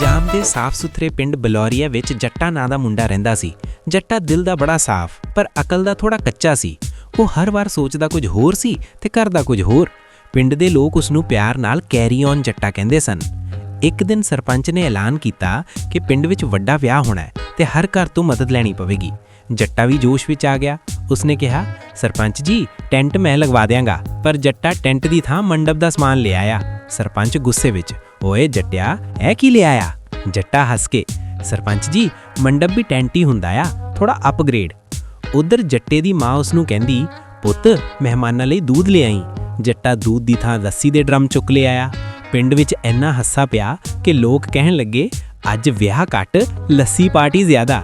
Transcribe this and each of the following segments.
ਪੰਜਾਬ ਦੇ ਸਾਫ਼-ਸੁਥਰੇ ਪਿੰਡ ਬਲੌਰੀਆ ਵਿੱਚ ਜੱਟਾ ਨਾਂ ਦਾ ਮੁੰਡਾ ਰਹਿੰਦਾ ਸੀ। ਜੱਟਾ ਦਿਲ ਦਾ ਬੜਾ ਸਾਫ਼, ਪਰ ਅਕਲ ਦਾ ਥੋੜਾ ਕੱਚਾ ਸੀ। ਉਹ ਹਰ ਵਾਰ ਸੋਚਦਾ ਕੁਝ ਹੋਰ ਸੀ ਤੇ ਕਰਦਾ ਕੁਝ ਹੋਰ। ਪਿੰਡ ਦੇ ਲੋਕ ਉਸ ਨੂੰ ਪਿਆਰ ਨਾਲ ਕੈਰੀ ਔਨ ਜੱਟਾ ਕਹਿੰਦੇ ਸਨ। ਇੱਕ ਦਿਨ ਸਰਪੰਚ ਨੇ ਐਲਾਨ ਕੀਤਾ ਕਿ ਪਿੰਡ ਵਿੱਚ ਵੱਡਾ ਵਿਆਹ ਹੋਣਾ ਹੈ ਤੇ ਹਰ ਘਰ ਤੋਂ ਮਦਦ ਲੈਣੀ ਪਵੇਗੀ। ਜੱਟਾ ਵੀ ਜੋਸ਼ ਵਿੱਚ ਆ ਗਿਆ। ਉਸਨੇ ਕਿਹਾ, ਸਰਪੰਚ ਜੀ, ਟੈਂਟ ਮੈਂ ਲਗਵਾ ਦਿਆਂਗਾ, ਪਰ ਜੱਟਾ ਟੈਂਟ ਦੀ ਥਾਂ ਮੰਡਪ ਦਾ ਸਮਾਨ ਲੈ ਆਇਆ। ਸਰਪੰਚ ਗੁੱਸੇ ਵਿੱਚ, ਓਏ ਜੱਟਿਆ, ਇਹ ਕੀ ਲਿਆਇਆ ਜੱਟਾ ਹੱਸ ਕੇ, ਸਰਪੰਚ ਜੀ, ਮੰਡਪ ਵੀ ਟੈਂਟ ਹੀ ਹੁੰਦਾ ਆ ਥੋੜਾ ਅਪਗ੍ਰੇਡ ਉਧਰ ਜੱਟੇ ਦੀ ਮਾਂ ਉਸ ਨੂੰ ਕਹਿੰਦੀ, ਪੁੱਤ, ਮਹਿਮਾਨਾਂ ਲਈ ਦੁੱਧ ਲਿਆਈ ਜੱਟਾ ਦੁੱਧ ਦੀ ਥਾਂ ਲੱਸੀ ਦੇ ਡਰਮ ਚੁੱਕ ਲਿਆਇਆ ਪਿੰਡ ਵਿੱਚ ਇੰਨਾ ਹੱਸਾ ਪਿਆ ਕਿ ਲੋਕ ਕਹਿਣ ਲੱਗੇ, ਅੱਜ ਵਿਆਹ ਘੱਟ, ਲੱਸੀ ਪਾਰਟੀ ਜ਼ਿਆਦਾ।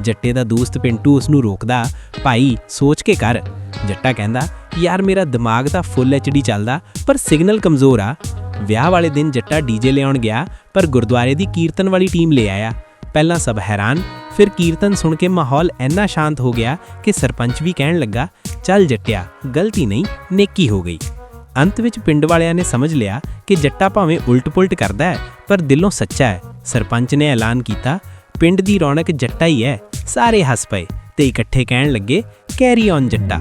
ਜੱਟੇ ਦਾ ਦੋਸਤ ਪਿੰਟੂ ਉਸ ਨੂੰ ਰੋਕਦਾ, ਭਾਈ, ਸੋਚ ਕੇ ਕਰ। ਜੱਟਾ ਕਹਿੰਦਾ, ਯਾਰ ਮੇਰਾ ਦਿਮਾਗ ਤਾਂ ਫੁੱਲ ਐਚਡੀ ਚੱਲਦਾ, ਪਰ ਸਿਗਨਲ ਕਮਜ਼ੋਰ ਆ। ਵਿਆਹ ਵਾਲੇ ਦਿਨ ਜੱਟਾ ਡੀਜੇ ਲਿਆਉਣ ਗਿਆ, ਪਰ ਗੁਰਦੁਆਰੇ ਦੀ ਕੀਰਤਨ ਵਾਲੀ ਟੀਮ ਲੈ ਆਇਆ। ਪਹਿਲਾਂ ਸਭ ਹੈਰਾਨ, ਫਿਰ ਕੀਰਤਨ ਸੁਣ ਕੇ ਮਾਹੌਲ ਇੰਨਾ ਸ਼ਾਂਤ ਹੋ ਗਿਆ ਕਿ ਸਰਪੰਚ ਵੀ ਕਹਿਣ ਲੱਗਾ, ਚੱਲ ਜੱਟਿਆ, ਗਲਤੀ ਨਹੀਂ, ਨੇਕੀ ਹੋ ਗਈ। ਅੰਤ ਵਿੱਚ ਪਿੰਡ ਵਾਲਿਆਂ ਨੇ ਸਮਝ ਲਿਆ ਕਿ ਜੱਟਾ ਭਾਵੇਂ ਉਲਟ-ਪੁਲਟ ਕਰਦਾ ਹੈ, ਪਰ ਦਿਲੋਂ ਸੱਚਾ ਹੈ। ਸਰਪੰਚ ਨੇ ਐਲਾਨ ਕੀਤਾ, ਪਿੰਡ ਦੀ ਰੌਣਕ ਜੱਟਾ ਹੀ ਹੈ, ਸਾਰੇ ਹੱਸ ਪਏ। ਤੇ ਇਕੱਠੇ ਕਹਿਣ ਲੱਗੇ, ਕੈਰੀ ਔਨ ਜੱਟਾ।